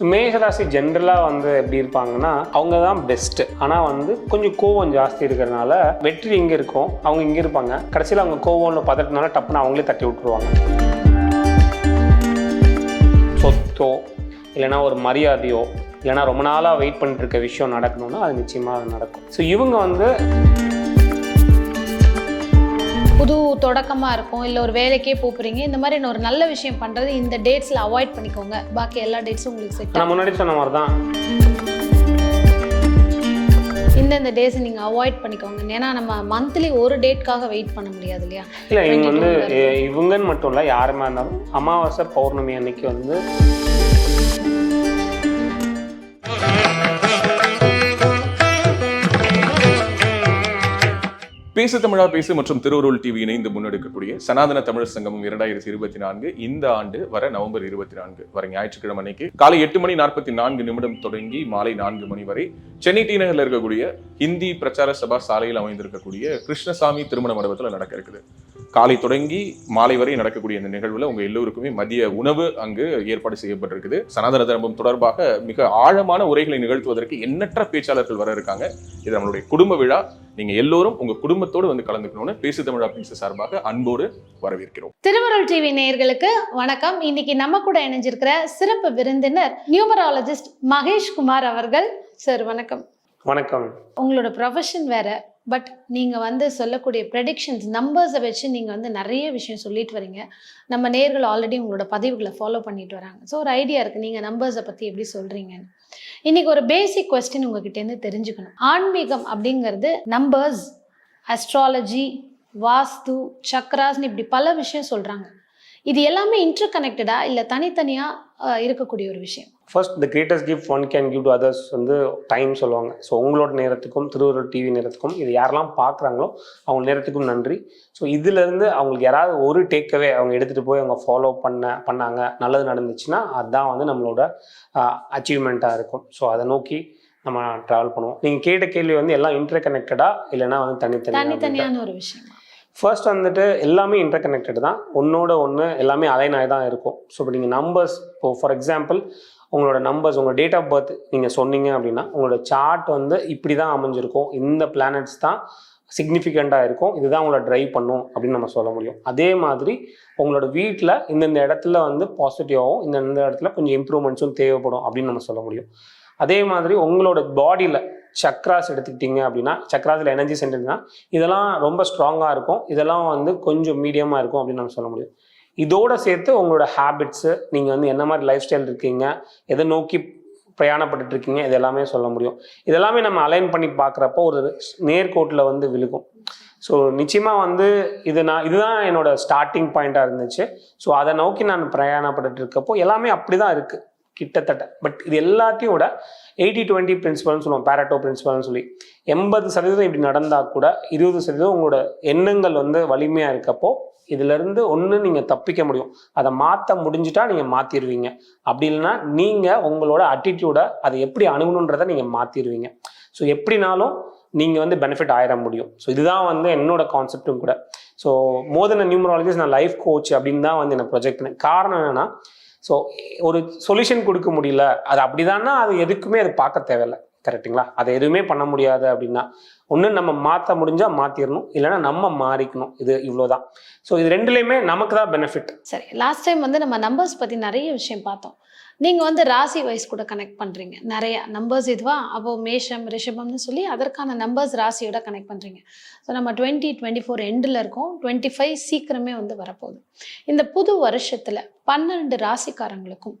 மேஷராசி ஜென்ரலாக வந்து எப்படி இருப்பாங்கன்னா அவங்க தான் பெஸ்ட்டு ஆனால் வந்து கொஞ்சம் கோவம் ஜாஸ்தி இருக்கிறனால வெற்றி இங்கே இருக்கும் அவங்க இங்கே இருப்பாங்க. கடைசியில் அவங்க கோவம்னு பதட்டினால டப்புன்னு அவங்களே தட்டி விட்டுருவாங்க. சொத்தோ இல்லைன்னா ஒரு மரியாதையோ இல்லைன்னா ரொம்ப நாளாக வெயிட் பண்ணிட்டு இருக்க விஷயம் நடக்கணும்னா அது நிச்சயமாக நடக்கும். ஸோ இவங்க வந்து புது தொடக்கமாக இருக்கும் இல்லை ஒரு வேலைக்கே போகிறீங்க இந்த மாதிரி ஒரு நல்ல விஷயம் பண்ணுறது இந்த டேட்ஸில் அவாய்ட் பண்ணிக்கோங்க. பாக்கி எல்லா டேட்ஸும் உங்களுக்கு செட் நான் முன்னாடி சொன்ன மாதிரி தான் இந்தந்த டேஸ் நீங்கள் அவாய்ட் பண்ணிக்கோங்க. ஏன்னா நம்ம மந்த்லி ஒரு டேட்காக வெயிட் பண்ண முடியாது இல்லையா? இல்லை இவங்க வந்து இவங்கன்னு மட்டும் இல்லை யாருமே இருந்தாலும் அமாவாசை பௌர்ணமி அன்னைக்கு வந்து பேசு தமிழா பேசு மற்றும் திருவருள் டிவி இணைந்து முன்னெடுக்கக்கூடிய சனாதன தமிழர் சங்கமம் இரண்டாயிரத்தி இருபத்தி நான்கு இந்த ஆண்டு வர நவம்பர் இருபத்தி நான்கு வர ஞாயிற்றுக்கிழமை அன்னைக்கு காலை எட்டு மணி நாற்பத்தி நான்கு நிமிடம் தொடங்கி மாலை நான்கு மணி வரை சென்னை டி நகரில் இருக்கக்கூடிய ஹிந்தி பிரச்சார சபா சாலையில் அமைந்திருக்கக்கூடிய கிருஷ்ணசாமி திருமண மண்டபத்தில் நடக்க இருக்குது. காலை தொடங்கி மாலை வரை நடக்கக்கூடிய இந்த நிகழ்வுல உங்க எல்லோருக்குமே மதிய உணவு அங்கு ஏற்பாடு செய்யப்பட்டிருக்குது. சனாதன தர்மம் தொடர்பாக மிக ஆழமான உரைகளை நிகழ்த்துவதற்கு எண்ணற்ற பேச்சாளர்கள் வர இருக்காங்க. இது நம்மளுடைய குடும்ப விழா. நீங்க எல்லோரும் உங்க குடும்பத்தோடு வந்து கலந்துக்கணும்னு பேசு தமிழா பேசு சார்பாக அன்போடு வரவேற்கிறோம். திருவருள் டிவி நேயர்களுக்கு வணக்கம். இன்னைக்கு நம்ம கூட இணைஞ்சிருக்கிற சிறப்பு விருந்தினர் நியூமராலஜிஸ்ட் மகேஷ் குமார் அவர்கள். சார் வணக்கம். வணக்கம். உங்களோட ப்ரொஃபஷன் வேற. பட் நீங்கள் வந்து சொல்லக்கூடிய ப்ரெடிக்ஷன்ஸ் நம்பர்ஸை வச்சு நீங்கள் வந்து நிறைய விஷயம் சொல்லிட்டு வரீங்க. நம்ம நேர்கள் ஆல்ரெடி உங்களோட பதிவுகளை ஃபாலோ பண்ணிட்டு வராங்க. ஸோ ஒரு ஐடியா இருக்குது நீங்கள் நம்பர்ஸை பற்றி எப்படி சொல்கிறீங்கன்னு இன்னைக்கு ஒரு பேசிக் கொஸ்டின் உங்ககிட்டேருந்து தெரிஞ்சுக்கணும். ஆன்மீகம் அப்படிங்கிறது நம்பர்ஸ் அஸ்ட்ராலஜி வாஸ்து சக்ராஸ்னு இப்படி பல விஷயம் சொல்கிறாங்க இது எல்லாமே இன்டர் கனெக்டடா இல்லை தனித்தனியாக இருக்கக்கூடிய ஒரு விஷயம்? First the greatest gift one can give to others வந்து டைம் சொல்லுவாங்க. ஸோ உங்களோட நேரத்துக்கும் திருவள்ளுவர் டிவி நேரத்துக்கும் இது யாரெல்லாம் பார்க்குறாங்களோ அவங்க நேரத்துக்கும் நன்றி. ஸோ இதுலேருந்து அவங்களுக்கு யாராவது ஒரு டேக்அவே அவங்க எடுத்துகிட்டு போய் அவங்க ஃபாலோ பண்ண பண்ணாங்க நல்லது நடந்துச்சுன்னா அதுதான் வந்து நம்மளோட அச்சீவ்மெண்ட்டாக இருக்கும். ஸோ அதை நோக்கி நம்ம ட்ராவல் பண்ணுவோம். நீங்கள் கேட்ட கேள்வி வந்து எல்லாம் இன்டர் கனெக்டடா இல்லைன்னா வந்து தனித்தனி தனித்தனியான ஒரு விஷயம்? ஃபர்ஸ்ட் வந்துட்டு எல்லாமே இன்டர் கனெக்டட் தான். ஒன்னோட ஒன்று எல்லாமே அலைன் ஆகி தான் இருக்கும். ஸோ இப்போ நீங்கள் நம்பர்ஸ் இப்போ ஃபார் எக்ஸாம்பிள் உங்களோட நம்பர்ஸ் உங்களோட டேட் ஆஃப் பர்த் நீங்கள் சொன்னீங்க அப்படின்னா உங்களோட சார்ட் வந்து இப்படி தான் அமைஞ்சிருக்கும். இந்த பிளானட்ஸ் தான் சிக்னிஃபிகண்ட்டாக இருக்கும். இதுதான் உங்களை ட்ரைவ் பண்ணும் அப்படின்னு நம்ம சொல்ல முடியும். அதே மாதிரி உங்களோட வீட்டில் இந்தந்த இடத்துல வந்து பாசிட்டிவாகவும் இந்தந்த இடத்துல கொஞ்சம் இம்ப்ரூவ்மெண்ட்ஸும் தேவைப்படும் அப்படின்னு நம்ம சொல்ல முடியும். அதே மாதிரி உங்களோட பாடியில் சக்ராஸ் எடுத்துக்கிட்டீங்க அப்படின்னா சக்ராஸில் எனர்ஜி சென்டர்னா இதெல்லாம் ரொம்ப ஸ்ட்ராங்காக இருக்கும். இதெல்லாம் வந்து கொஞ்சம் மீடியமாக இருக்கும் அப்படின்னு நம்ம சொல்ல முடியும். இதோட சேர்த்து உங்களோட ஹேபிட்ஸு நீங்கள் வந்து என்ன மாதிரி லைஃப் ஸ்டைல் இருக்கீங்க எதை நோக்கி பிரயாணப்பட்டுட்டு இருக்கீங்க இது எல்லாமே சொல்ல முடியும். இதெல்லாமே நம்ம அலைன் பண்ணி பார்க்குறப்போ ஒரு நேர்கோட்டில் வந்து விழுகும். ஸோ நிச்சயமாக வந்து இது நான் இதுதான் என்னோட ஸ்டார்டிங் பாயிண்ட்டாக இருந்துச்சு. ஸோ அதை நோக்கி நான் பிரயாணப்பட்டுட்டு இருக்கப்போ எல்லாமே அப்படி தான் இருக்குது கிட்டத்தட்ட. பட் இது எல்லாத்தையும் விட எயிட்டி டுவெண்ட்டி பிரின்சிபல்னு சொல்லுவோம் பேரட்டோ பிரின்சிபல்னு சொல்லி. எண்பது சதவீதம் இப்படி நடந்தால் கூட இருபது சதவீதம் உங்களோட எண்ணங்கள் வந்து வலிமையாக இருக்கப்போ இதுலேருந்து ஒன்று நீங்கள் தப்பிக்க முடியும். அதை மாற்ற முடிஞ்சிட்டா நீங்கள் மாற்றிடுவீங்க அப்படி இல்லைன்னா நீங்கள் உங்களோட அட்டிடியூடை அதை எப்படி அணுகணுன்றதை நீங்கள் மாற்றிடுவீங்க ஸோ எப்படினாலும் நீங்கள் வந்து பெனிஃபிட் ஆயிட முடியும். ஸோ இதுதான் வந்து என்னோட கான்செப்டும் கூட. ஸோ மோதன நியூமராலஜிஸ் நான் லைஃப் கோச் அப்படின்னு தான் வந்து என்னை ப்ரொஜெக்ட் பண்ணேன். காரணம் என்னென்னா ஸோ ஒரு சொல்யூஷன் கொடுக்க முடியல. அது அப்படிதான்னா அது எதுக்குமே அது பார்க்க தேவையில்ல. கரெக்ட்டுங்களா? அதை எதுவுமே பண்ண முடியாது அப்படின்னா ஒன்று நம்ம மாற்ற முடிஞ்சால் மாற்றிடணும் இல்லைன்னா நம்ம மாறிக்கணும். இது இவ்வளோதான் ஸோ இது ரெண்டுலேயுமே நமக்கு தான் பெனிஃபிட் சரி லாஸ்ட் டைம் வந்து நம்ம நம்பர்ஸ் பற்றி நிறைய விஷயம் பார்த்தோம். நீங்கள் வந்து ராசி வைஸ் கூட கனெக்ட் பண்ணுறீங்க நிறையா நம்பர்ஸ் இதுவா? அப்போது மேஷம் ரிஷபம்னு சொல்லி அதற்கான நம்பர்ஸ் ராசியோட கனெக்ட் பண்ணுறீங்க ஸோ நம்ம டுவெண்ட்டி டுவெண்ட்டி ஃபோர் எண்டில் இருக்கோம். டுவெண்ட்டி ஃபைவ் சீக்கிரமே வந்து வரப்போகுது. இந்த புது வருஷத்தில் பன்னெண்டு ராசிக்காரங்களுக்கும்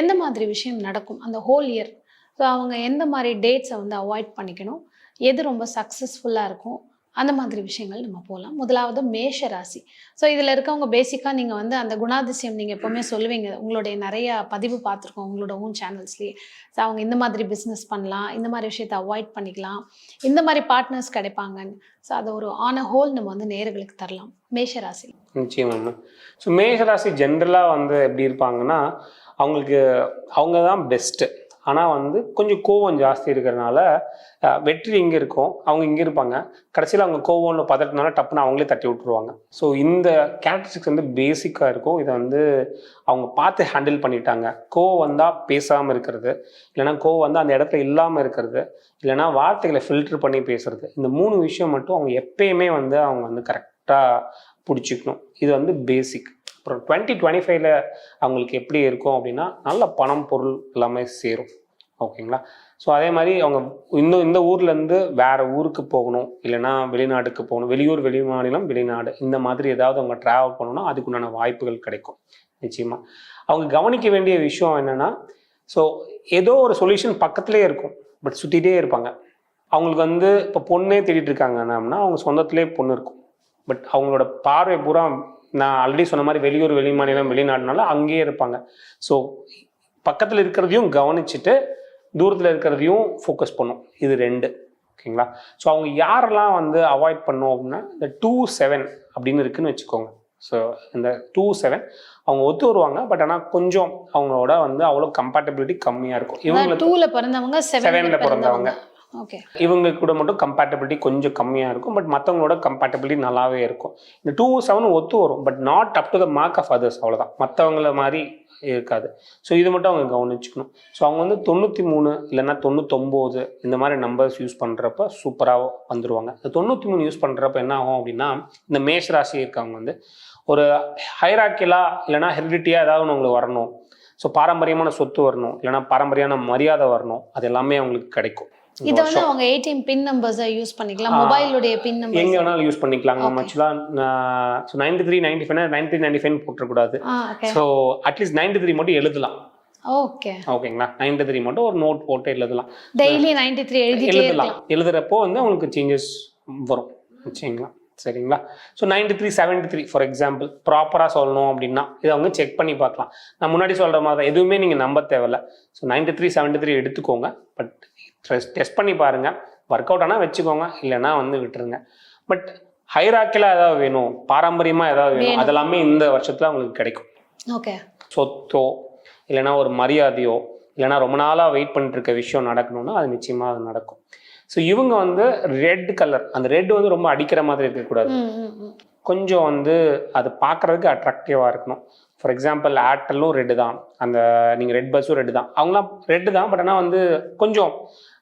எந்த மாதிரி விஷயம் நடக்கும்? அந்த ஹோல் இயர் ஸோ அவங்க எந்த மாதிரி டேட்ஸை வந்து அவாய்ட் பண்ணிக்கணும்? எது ரொம்ப சக்ஸஸ்ஃபுல்லாக இருக்கும்? அந்த மாதிரி விஷயங்கள் நம்ம போகலாம் முதலாவது மேஷ ராசி. ஸோ இதில் இருக்கவங்க பேசிக்காக நீங்கள் வந்து அந்த குணாதிசயம் நீங்கள் எப்போவுமே சொல்லுவீங்க. உங்களுடைய நிறைய பதிவு பார்த்துருக்கோம் உங்களோட ஓன் சேனல்ஸ்லேயே ஸோ அவங்க இந்த மாதிரி பிஸ்னஸ் பண்ணலாம். இந்த மாதிரி விஷயத்தை அவாய்ட் பண்ணிக்கலாம். இந்த மாதிரி பார்ட்னர்ஸ் கிடைப்பாங்கன்னு ஸோ அதை ஒரு ஆன் ஹோல் நம்ம வந்து நேர்களுக்கு தரலாம். மேஷ ராசி. நிச்சயமா ஸோ மேஷராசி ஜென்ரலாக வந்து எப்படி இருப்பாங்கன்னா அவங்களுக்கு அவங்க தான் பெஸ்ட்டு ஆனால் வந்து கொஞ்சம் கோவம் ஜாஸ்தி இருக்கிறனால வெற்றி இங்கே இருக்கும். அவங்க இங்கே இருப்பாங்க. கடைசியில் அவங்க கோவம்னு பதட்டினால டப்புன்னு அவங்களே தட்டி விட்டுருவாங்க. ஸோ இந்த கேரக்டரிஸ்டிக்ஸ் வந்து பேசிக்காக இருக்கும். இதை வந்து அவங்க பார்த்து ஹேண்டில் பண்ணிட்டாங்க. கோவம் வந்தால் பேசாமல் இருக்கிறது. இல்லைன்னா கோவம் வந்து அந்த இடத்துல இல்லாமல் இருக்கிறது. இல்லைன்னா வார்த்தைகளை ஃபில்டர் பண்ணி பேசுறது. இந்த மூணு விஷயம் மட்டும் அவங்க எப்பயுமே வந்து அவங்க வந்து கரெக்டாக பிடிச்சிக்கணும். இது வந்து பேசிக் அப்புறம் டுவெண்ட்டி டுவெண்ட்டி ஃபைவ்ல அவங்களுக்கு எப்படி இருக்கும் அப்படின்னா நல்ல பணம் பொருள் எல்லாமே சேரும். ஓகேங்களா? ஸோ அதே மாதிரி அவங்க இன்னும் இந்த ஊர்லேருந்து வேறு ஊருக்கு போகணும் இல்லைன்னா வெளிநாட்டுக்கு போகணும் வெளியூர் வெளி மாநிலம் வெளிநாடு இந்த மாதிரி ஏதாவது அவங்க ட்ராவல் பண்ணணும்னா அதுக்குண்டான வாய்ப்புகள் கிடைக்கும். நிச்சயமாக அவங்க கவனிக்க வேண்டிய விஷயம் என்னென்னா ஸோ ஏதோ ஒரு சொல்யூஷன் பக்கத்துலேயே இருக்கும் பட் சுற்றிட்டே இருப்பாங்க. அவங்களுக்கு வந்து இப்போ பொண்ணே தேடிட்டு இருக்காங்கன்னா அவங்க சொந்தத்திலே பொண்ணு இருக்கும். பட் அவங்களோட பார்வை பூரா நான் ஆல்ரெடி சொன்ன மாதிரி வெளியூர் வெளி மாநிலம் வெளிநாடுனால அங்கேயே இருப்பாங்க. ஸோ பக்கத்தில் இருக்கிறதையும் கவனிச்சுட்டு தூரத்தில் இருக்கிறதையும் ஃபோக்கஸ் பண்ணும். இது ரெண்டு. ஓகேங்களா ஸோ அவங்க யாரெல்லாம் வந்து அவாய்ட் பண்ணும் அப்படின்னா இந்த டூ செவன் அப்படின்னு இருக்குன்னு வச்சுக்கோங்க. ஸோ இந்த டூ செவன் அவங்க ஒத்து வருவாங்க பட் ஆனால் கொஞ்சம் அவங்களோட வந்து அவ்வளோ கம்பேட்டபிலிட்டி கம்மியாக இருக்கும். இவங்களுக்கு டூல பிறந்தவங்க செவன்ல பிறந்தவங்க. ஓகே இவங்க கூட மட்டும் கம்பேட்டபிலிட்டி கொஞ்சம் கம்மியாக இருக்கும் பட் மற்றவங்களோட கம்பேட்டபிலிட்டி நல்லாவே இருக்கும். இந்த டூ செவன் ஒத்து வரும் but not up to the mark of others அவ்வளோதான் மற்றவங்கள மாதிரி இருக்காது. ஸோ இது மட்டும் அவங்க கவனிச்சுக்கணும். ஸோ அவங்க வந்து தொண்ணூற்றி மூணு இல்லைன்னா தொண்ணூத்தொம்போது இந்த மாதிரி நம்பர்ஸ் யூஸ் பண்ணுறப்ப சூப்பராக வந்துடுவாங்க இந்த தொண்ணூற்றி மூணு யூஸ் பண்ணுறப்ப என்ன ஆகும் அப்படின்னா இந்த மேஷ ராசி இருக்கவங்க வந்து ஒரு ஹைராக்கிலா இல்லைன்னா ஹெரிடிட்டியாக ஏதாவது ஒன்று உங்களுக்கு வரணும். ஸோ பாரம்பரியமான சொத்து வரணும் இல்லைன்னா பாரம்பரியமான மரியாதை வரணும். அது எல்லாமே அவங்களுக்கு கிடைக்கும். இதை வந்து. அவங்க ஏடிஎம் பின் நம்பர்ஸை யூஸ் பண்ணிக்கலாம். மொபைலுடைய பின் எங்க நம்பர்ஸ் வேணாலும் யூஸ் பண்ணிக்கலாங்க Okay. ஆக்சுவலாக so ninety three ninety five ninety three ninety five போட்டுறக்கூடாது so at least ninety three மட்டும் எழுதலாம். ஓகே ஓகேங்களா நைன்டி த்ரீ மட்டும் ஒரு நோட் போட்டு எழுதலாம். டெய்லி நைன்டி த்ரீ எழுதிட்டே எழுதலாம். எழுதுறப்போ வந்து உங்களுக்கு சேஞ்சஸ் வரும். சரிங்களா? சரிங்களா? So ninety three seventy three for example ப்ராப்பராக சொல்லணும் அப்படின்னா இதை அவங்க செக் பண்ணி பார்க்கலாம். நான் முன்னாடி சொல்கிற மாதிரி எதுவுமே நீங்கள் நம்ப தேவையில்ல. So ninety three seventy three எடுத்துக்கோங்க. பட் டெஸ்ட் பண்ணி பாருங்கள் ஒர்க் அவுட் ஆனால் வச்சுக்கோங்க. இல்லைன்னா வந்து விட்டுருங்க. பட் ஹைராக்கில் ஏதாவது வேணும்? பாரம்பரியமாக ஏதாவது வேணும். அதெல்லாமே இந்த வருஷத்தில் உங்களுக்கு கிடைக்கும். ஓகே சொத்தோ இல்லைன்னா ஒரு மரியாதையோ இல்லைன்னா ரொம்ப நாளாக வெயிட் பண்ணிட்டு இருக்க விஷயம் நடக்கணும்னா அது நிச்சயமாக அது நடக்கும். ஸோ இவங்க வந்து ரெட் கலர் அந்த ரெட் வந்து ரொம்ப அடிக்கிற மாதிரி இருக்கக்கூடாது. கொஞ்சம் வந்து அது பார்க்குறதுக்கு அட்ராக்டிவாக இருக்கணும். ஃபார் எக்ஸாம்பிள் ஏர்டெல்லும் ரெட்டு தான். அந்த நீங்கள் ரெட் பஸ்ஸும் ரெட்டு தான். அவங்களாம் ரெட்டு தான் பட் ஆனால் வந்து கொஞ்சம்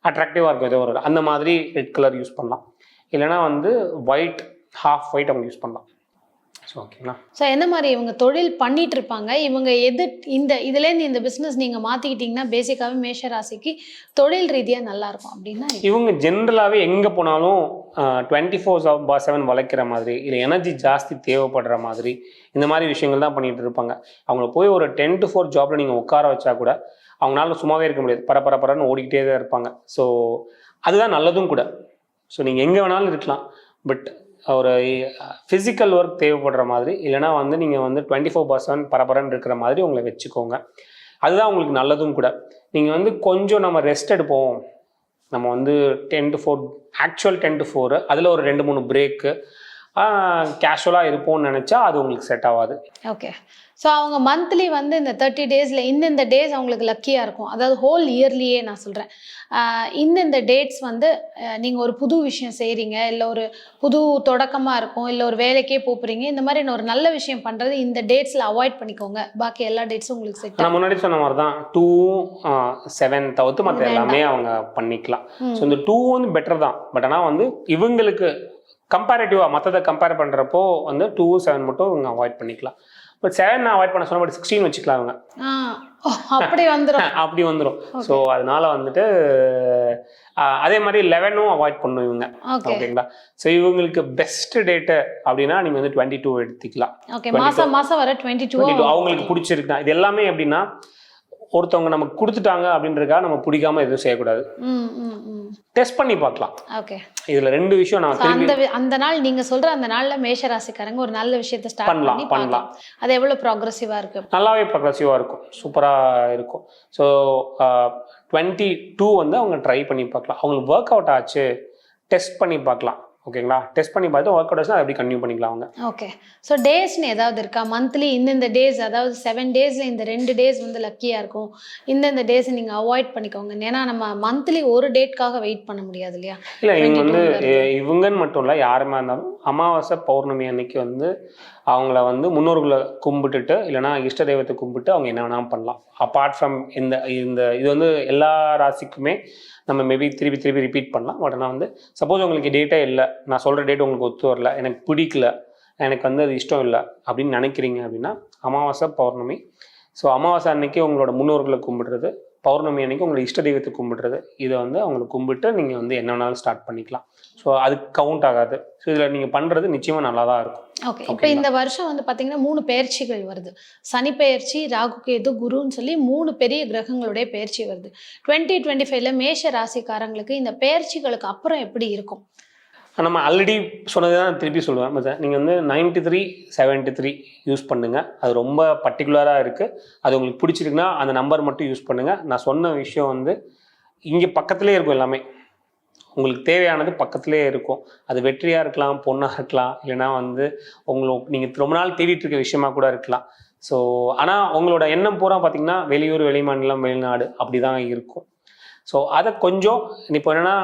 அட்ராக்டிவாக இருக்கும் ஏதோ ஒரு அந்த மாதிரி ரெட் கலர் யூஸ் பண்ணலாம். இல்லைன்னா வந்து ஒயிட் ஹாஃப் ஒயிட் அவங்க யூஸ் பண்ணலாம். ஸோ ஓகேங்களா ஸோ என்ன மாதிரி இவங்க தொழில் பண்ணிட்டு இருப்பாங்க இவங்க எது இந்த இதுலேருந்து இந்த பிஸ்னஸ் நீங்கள் மாற்றிக்கிட்டிங்கன்னா பேசிக்காகவே மேஷ ராசிக்கு தொழில் ரீதியாக நல்லா இருக்கும் அப்படின்னா. இவங்க ஜென்ரலாகவே எங்கே போனாலும் டுவெண்ட்டி ஃபோர் பா செவன் வளைக்கிற மாதிரி இல்லை எனர்ஜி ஜாஸ்தி தேவைப்படுற மாதிரி இந்த மாதிரி விஷயங்கள் தான் பண்ணிட்டு இருப்பாங்க அவங்கள போய் ஒரு டென் டு ஃபோர் ஜாப்ல நீங்கள் உட்கார வச்சா கூட அவங்களால சும்மாவே இருக்க முடியாது. பர பர பரன்னு ஓடிக்கிட்டே தான் இருப்பாங்க. ஸோ அதுதான் நல்லதும் கூட. ஸோ நீங்கள் எங்கே வேணாலும் இருக்கலாம். பட் ஒரு ஃபிசிக்கல் ஒர்க் தேவைப்படுற மாதிரி இல்லைனா வந்து நீங்கள் வந்து டுவெண்ட்டி ஃபோர் பர்சன்ட் பரபரன்னு இருக்கிற மாதிரி உங்களை வச்சுக்கோங்க. அதுதான் உங்களுக்கு நல்லதும் கூட. நீங்கள் வந்து கொஞ்சம் நம்ம ரெஸ்ட் எடுப்போம். நம்ம வந்து ten to four actual ten to four அதில் ஒரு ரெண்டு மூணு பிரேக்கு கேஷுவலாக இருப்போம்னு நினச்சா அது உங்களுக்கு செட் ஆகாது ஓகே ஸோ அவங்க மந்த்லி வந்து இந்த தேர்ட்டி டேஸில் இந்தந்த டேஸ் அவங்களுக்கு லக்கியாக இருக்கும். அதாவது ஹோல் இயர்லியே நான் சொல்கிறேன் இந்தந்த டேட்ஸ் வந்து நீங்கள் ஒரு புது விஷயம் செய்கிறீங்க இல்லை ஒரு புது தொடக்கமாக இருக்கும் இல்லை ஒரு வேலைக்கே போகிறீங்க இந்த மாதிரி ஒரு நல்ல விஷயம் பண்ணுறது இந்த டேட்ஸில் அவாய்ட் பண்ணிக்கோங்க. பாக்கி எல்லா டேட்ஸும் உங்களுக்கு செட் நான் முன்னாடி சொன்ன மாதிரி தான் டூ செவன் தவிர்த்து மற்ற எல்லாமே அவங்க பண்ணிக்கலாம். ஸோ இந்த டூ வந்து பெட்டர் தான். பட் ஆனால் வந்து இவங்களுக்கு கம்பேரிட்டிவாக மற்றதை கம்பேர் பண்ணுறப்போ வந்து டூ செவன் மட்டும் இவங்க அவாய்ட் பண்ணிக்கலாம். பட் செவன் நான் அவாய்ட் பண்ண சொன்ன பட் சிக்ஸ்டீன் வச்சுக்கலாம் அவங்க அப்படி வந்துடும் அப்படி வந்துடும் ஸோ அதனால வந்துட்டு அதே மாதிரி லெவனும் அவாய்ட் பண்ணும் இவங்க. ஓகே ஓகேங்களா ஸோ இவங்களுக்கு பெஸ்ட் டேட்டு அப்படின்னா நீங்கள் வந்து டுவெண்ட்டி டூ எடுத்துக்கலாம் ஓகே மாசம் மாசம் வர டுவெண்ட்டி டூ 22 அவங்களுக்கு பிடிச்சிருக்கு இது எல்லாமே எப்படின்னா ஒருத்தவங்க நமக்கு கொடுத்துட்டாங்க அப்படின்றதுக்காக நம்ம பிடிக்காம எதுவும் செய்யக்கூடாது. டெஸ்ட் பண்ணி பார்க்கலாம். ஓகே. இதுல ரெண்டு விஷயம் நான் அந்த அந்த நாள் நீங்க சொல்ற அந்த நாள்ல மேஷ ராசிக்காரங்க ஒரு நல்ல விஷயத்தை ஸ்டார்ட் பண்ணலாம், பண்ணி பண்ணலாம். அது எவ்வளவு ப்ராக்ரஸிவா இருக்கு? நல்லாவே ப்ரொக்ரஸிவாக இருக்கும். சூப்பராக இருக்கும். ஸோ டுவெண்ட்டி டூ வந்து அவங்க ட்ரை பண்ணி பார்க்கலாம். அவங்களுக்கு ஒர்க் அவுட் ஆச்சு. டெஸ்ட் பண்ணி பார்க்கலாம். ஓகேங்களா? டெஸ்ட் பண்ணி பார்த்து ஒர்க் அவுட் ஆச்சுன்னா அப்படி கன்டினியூ பண்ணிக்கலாம் அவங்க? ஓகே ஸோ டேஸ்னு ஏதாவது இருக்கா? மந்த்லி இந்தந்த டேஸ் அதாவது செவன் டேஸில் இந்த ரெண்டு டேஸ் வந்து லக்கியாக இருக்கும். இந்தந்த டேஸ் நீங்கள் அவாய்ட் பண்ணிக்கோங்க. ஏன்னா நம்ம மந்த்லி ஒரு டேட்காக வெயிட் பண்ண முடியாது இல்லையா? இல்லை இவங்க 22 வந்து இவங்கன்னு மட்டும் இல்லை யாருமா இருந்தாலும் அமாவாசை பௌர்ணமி அன்னைக்கு வந்து அவங்கள வந்து முன்னோர்களை கும்பிட்டுட்டு இல்லைனா இஷ்ட தெய்வத்தை கும்பிட்டு அவங்க என்ன வேணாலும் பண்ணலாம். அப்பார்ட் ஃப்ரம் இந்த இந்த இது வந்து எல்லா ராசிக்குமே நம்ம மேபி திருப்பி திருப்பி ரிப்பீட் பண்ணலாம். பட் ஆனால் வந்து சப்போஸ் உங்களுக்கு டேட்டே இல்லை. நான் சொல்கிற டேட் உங்களுக்கு ஒத்து வரல. எனக்கு பிடிக்கல. எனக்கு வந்து அது இஷ்டம் இல்லை அப்படின்னு நினைக்கிறீங்க அப்படின்னா அமாவாசை பௌர்ணமி. ஸோ அமாவாசை அன்னைக்கு உங்களோட முன்னோர்களை கும்பிடுறது பௌர்ணமி அன்னைக்கு உங்களோட இஷ்ட தெய்வத்தை கும்பிடுறது இதை வந்து அவங்களை கும்பிட்டு நீங்கள் வந்து என்ன வேணாலும் ஸ்டார்ட் பண்ணிக்கலாம். ஸோ அது கவுண்ட் ஆகாது. ஸோ இதில் நீங்கள் பண்ணுறது நிச்சயமாக நல்லா தான் இருக்கும். ஓகே இப்போ? இந்த வருஷம் வந்து பார்த்தீங்கன்னா மூணு பெயர்ச்சிகள் வருது. சனி பெயர்ச்சி ராகு கேது குருன்னு சொல்லி மூணு பெரிய கிரகங்களுடைய பெயர்ச்சி வருது. டுவெண்ட்டி டுவெண்ட்டி ஃபைவ்ல மேஷ ராசிக்காரங்களுக்கு இந்த பெயர்ச்சிகளுக்கு அப்புறம் எப்படி இருக்கும்? நம்ம ஆல்ரெடி சொன்னது தான் திருப்பி சொல்லுவேன். மச்சான் நீங்கள் வந்து ninety three seventy three use பண்ணுங்கள் அது ரொம்ப பர்டிகுலராக இருக்குது அது உங்களுக்கு பிடிச்சிருக்குன்னா அந்த நம்பர் மட்டும் யூஸ் பண்ணுங்கள் நான் சொன்ன விஷயம் வந்து இங்கே பக்கத்துலேயே இருக்கும் எல்லாமே. உங்களுக்கு தேவையானது பக்கத்துலேயே இருக்கும். அது வெற்றியாக இருக்கலாம் பொண்ணாக இருக்கலாம் இல்லைன்னா வந்து உங்களுக்கு நீங்கள் ரொம்ப நாள் தேடிட்டு இருக்க விஷயமா கூட இருக்கலாம். ஸோ ஆனால் உங்களோட எண்ணம் பூரா பார்த்தீங்கன்னா வெளியூர் வெளிமாநிலம் வெளிநாடு அப்படி தான் இருக்கும். ஸோ அதை கொஞ்சம் இப்போ என்னென்னா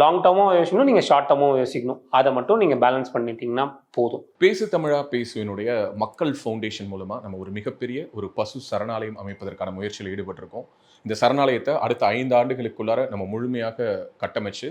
லாங் டேர்மும் யோசிக்கணும் நீங்கள் ஷார்ட் டேர்மும் யோசிக்கணும். அதை மட்டும் நீங்கள் பேலன்ஸ் பண்ணிட்டீங்கன்னா போதும். பேசு தமிழா பேசுவினுடைய மக்கள் ஃபவுண்டேஷன் மூலமாக நம்ம ஒரு மிகப்பெரிய ஒரு பசு சரணாலயம் அமைப்பதற்கான முயற்சியில் ஈடுபட்டிருக்கோம். இந்த சரணாலயத்தை அடுத்த ஐந்து ஆண்டுகளுக்குள்ளார நம்ம முழுமையாக கட்டமைச்சு